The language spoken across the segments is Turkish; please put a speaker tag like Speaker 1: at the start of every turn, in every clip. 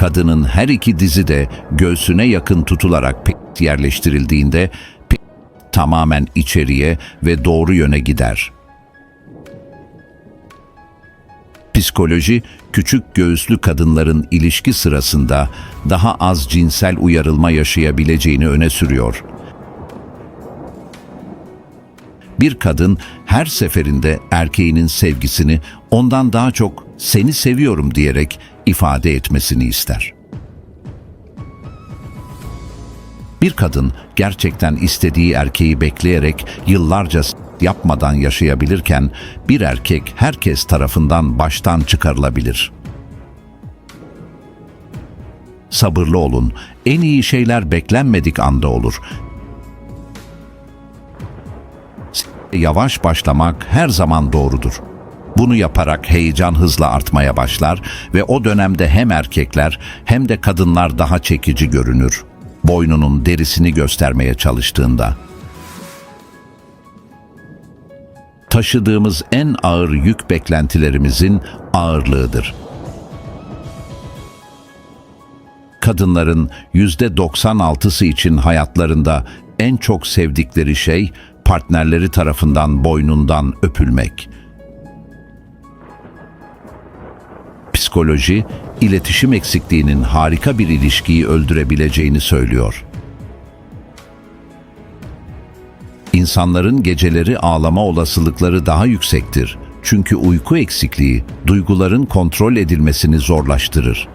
Speaker 1: kadının her iki dizi de göğsüne yakın tutularak pek yerleştirildiğinde pek tamamen içeriye ve doğru yöne gider. Psikoloji, küçük göğüslü kadınların ilişki sırasında daha az cinsel uyarılma yaşayabileceğini öne sürüyor. Bir kadın her seferinde erkeğinin sevgisini ondan daha çok seni seviyorum diyerek ifade etmesini ister. Bir kadın gerçekten istediği erkeği bekleyerek yıllarca yapmadan yaşayabilirken bir erkek herkes tarafından baştan çıkarılabilir. Sabırlı olun. En iyi şeyler beklenmedik anda olur. Yavaş başlamak her zaman doğrudur. Bunu yaparak heyecan hızla artmaya başlar ve o dönemde hem erkekler hem de kadınlar daha çekici görünür. Boynunun derisini göstermeye çalıştığında. Taşıdığımız en ağır yük beklentilerimizin ağırlığıdır. Kadınların yüzde 96'sı için hayatlarında en çok sevdikleri şey partnerleri tarafından boynundan öpülmek. Psikoloji, iletişim eksikliğinin harika bir ilişkiyi öldürebileceğini söylüyor. İnsanların geceleri ağlama olasılıkları daha yüksektir. Çünkü uyku eksikliği duyguların kontrol edilmesini zorlaştırır.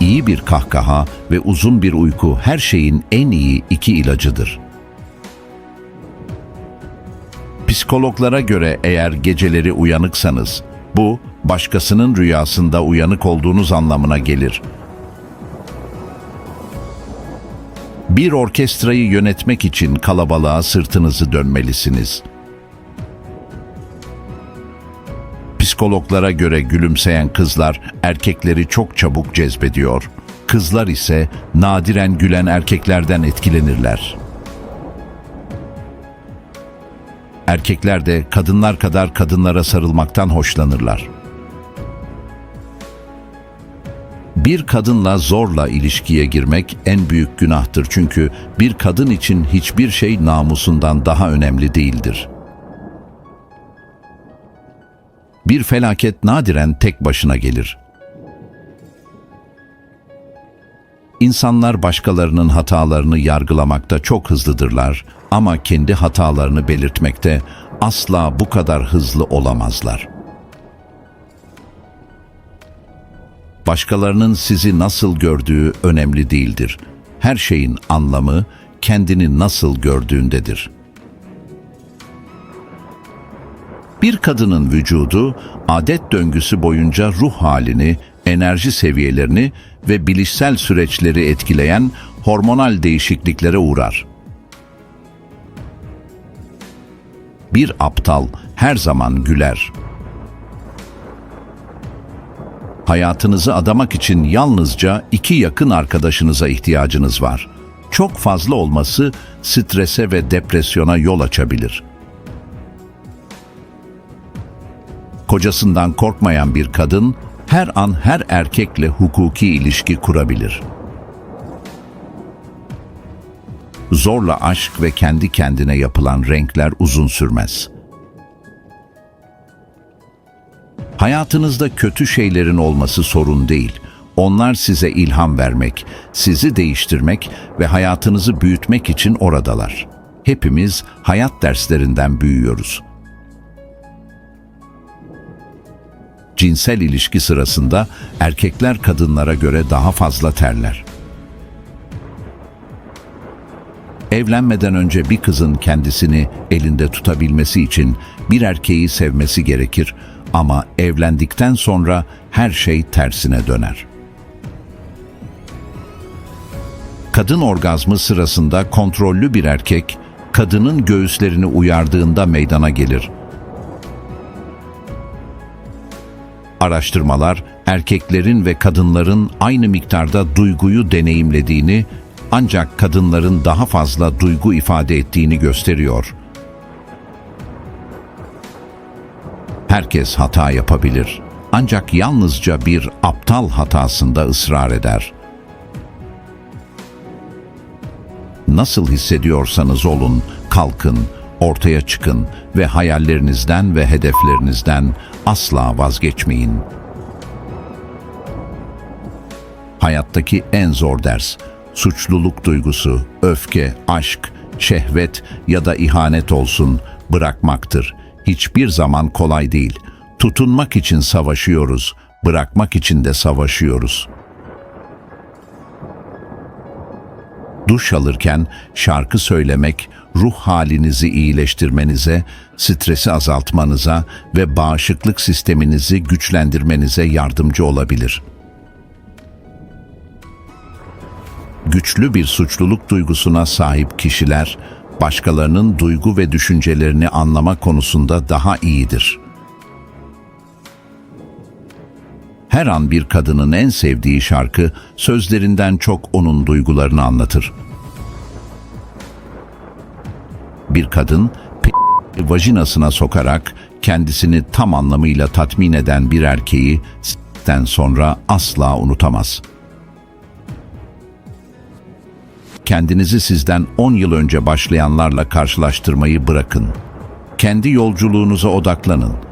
Speaker 1: İyi bir kahkaha ve uzun bir uyku her şeyin en iyi iki ilacıdır. Psikologlara göre eğer geceleri uyanıksanız, bu başkasının rüyasında uyanık olduğunuz anlamına gelir. Bir orkestrayı yönetmek için kalabalığa sırtınızı dönmelisiniz. Psikologlara göre gülümseyen kızlar erkekleri çok çabuk cezbediyor. Kızlar ise nadiren gülen erkeklerden etkilenirler. Erkekler de kadınlar kadar kadınlara sarılmaktan hoşlanırlar. Bir kadınla zorla ilişkiye girmek en büyük günahtır çünkü bir kadın için hiçbir şey namusundan daha önemli değildir. Bir felaket nadiren tek başına gelir. İnsanlar başkalarının hatalarını yargılamakta çok hızlıdırlar ama kendi hatalarını belirtmekte asla bu kadar hızlı olamazlar. Başkalarının sizi nasıl gördüğü önemli değildir. Her şeyin anlamı kendini nasıl gördüğündedir. Bir kadının vücudu adet döngüsü boyunca ruh halini, enerji seviyelerini ve bilişsel süreçleri etkileyen hormonal değişikliklere uğrar. Bir aptal her zaman güler. Hayatınızı adamak için yalnızca iki yakın arkadaşınıza ihtiyacınız var. Çok fazla olması strese ve depresyona yol açabilir. Kocasından korkmayan bir kadın her an her erkekle hukuki ilişki kurabilir. Zorla aşk ve kendi kendine yapılan renkler uzun sürmez. Hayatınızda kötü şeylerin olması sorun değil. Onlar size ilham vermek, sizi değiştirmek ve hayatınızı büyütmek için oradalar. Hepimiz hayat derslerinden büyüyoruz. Cinsel ilişki sırasında erkekler kadınlara göre daha fazla terler. Evlenmeden önce bir kızın kendisini elinde tutabilmesi için bir erkeği sevmesi gerekir ama evlendikten sonra her şey tersine döner. Kadın orgazmı sırasında kontrollü bir erkek kadının göğüslerini uyardığında meydana gelir. Araştırmalar erkeklerin ve kadınların aynı miktarda duyguyu deneyimlediğini ancak kadınların daha fazla duygu ifade ettiğini gösteriyor. Herkes hata yapabilir Ancak yalnızca bir aptal hatasında ısrar eder. Nasıl hissediyorsanız olun, kalkın, ortaya çıkın ve hayallerinizden ve hedeflerinizden asla vazgeçmeyin. Hayattaki en zor ders, suçluluk duygusu, öfke, aşk, şehvet ya da ihanet olsun bırakmaktır. Hiçbir zaman kolay değil. Tutunmak için savaşıyoruz, bırakmak için de savaşıyoruz. Duş alırken şarkı söylemek ruh halinizi iyileştirmenize, stresi azaltmanıza ve bağışıklık sisteminizi güçlendirmenize yardımcı olabilir. Güçlü bir suçluluk duygusuna sahip kişiler, başkalarının duygu ve düşüncelerini anlama konusunda daha iyidir. Her an bir kadının en sevdiği şarkı sözlerinden çok onun duygularını anlatır. Bir kadın vajinasına sokarak kendisini tam anlamıyla tatmin eden bir erkeği s**ten sonra asla unutamaz. Kendinizi sizden 10 yıl önce başlayanlarla karşılaştırmayı bırakın. Kendi yolculuğunuza odaklanın.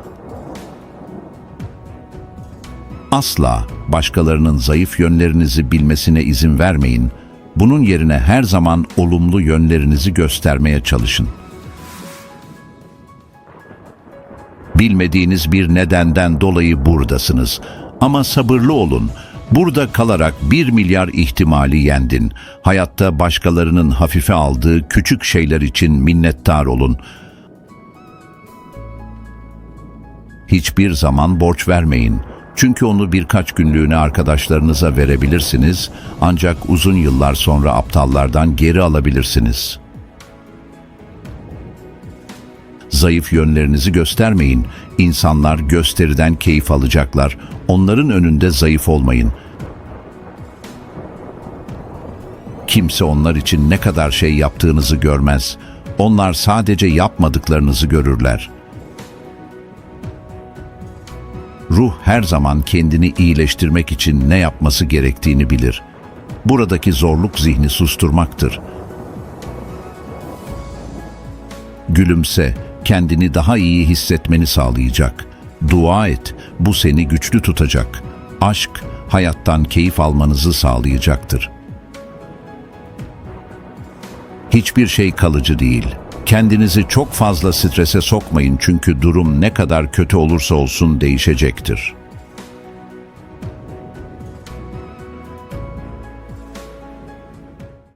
Speaker 1: Asla başkalarının zayıf yönlerinizi bilmesine izin vermeyin. Bunun yerine her zaman olumlu yönlerinizi göstermeye çalışın. Bilmediğiniz bir nedenden dolayı buradasınız. Ama sabırlı olun. Burada kalarak bir milyar ihtimali yendin. Hayatta başkalarının hafife aldığı küçük şeyler için minnettar olun. Hiçbir zaman borç vermeyin. Çünkü onu birkaç günlüğüne arkadaşlarınıza verebilirsiniz ancak uzun yıllar sonra aptallardan geri alabilirsiniz. Zayıf yönlerinizi göstermeyin. İnsanlar gösteriden keyif alacaklar. Onların önünde zayıf olmayın. Kimse onlar için ne kadar şey yaptığınızı görmez. Onlar sadece yapmadıklarınızı görürler. Ruh her zaman kendini iyileştirmek için ne yapması gerektiğini bilir. Buradaki zorluk zihni susturmaktır. Gülümse, kendini daha iyi hissetmeni sağlayacak. Dua et, bu seni güçlü tutacak. Aşk, hayattan keyif almanızı sağlayacaktır. Hiçbir şey kalıcı değil. Kendinizi çok fazla strese sokmayın çünkü durum ne kadar kötü olursa olsun değişecektir.